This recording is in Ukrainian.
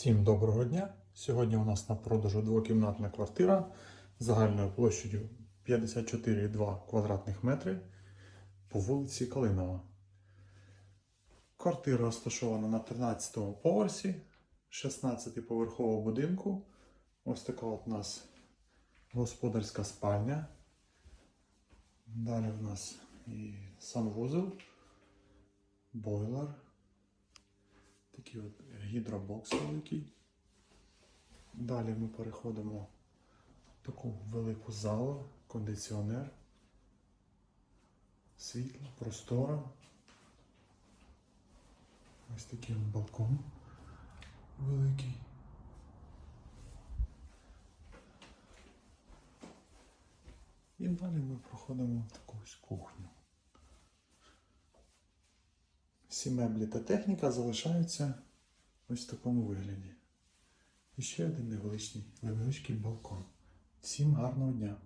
Всім доброго дня! Сьогодні у нас на продажу двокімнатна квартира загальною площею 54,2 квадратних метри по вулиці Калинова. Квартира розташована на 13-му поверсі 16-поверхового будинку. Ось така от у нас господарська спальня. Далі в нас і санвузол, бойлер. Такий от гідробокс великий. Далі ми переходимо в таку велику залу, кондиціонер, світло, простора. Ось такий от балкон великий. І далі ми проходимо в таку ось кухню. Всі меблі та техніка залишаються ось в такому вигляді. І ще один невеличкий, невеличкий балкон. Всім гарного дня!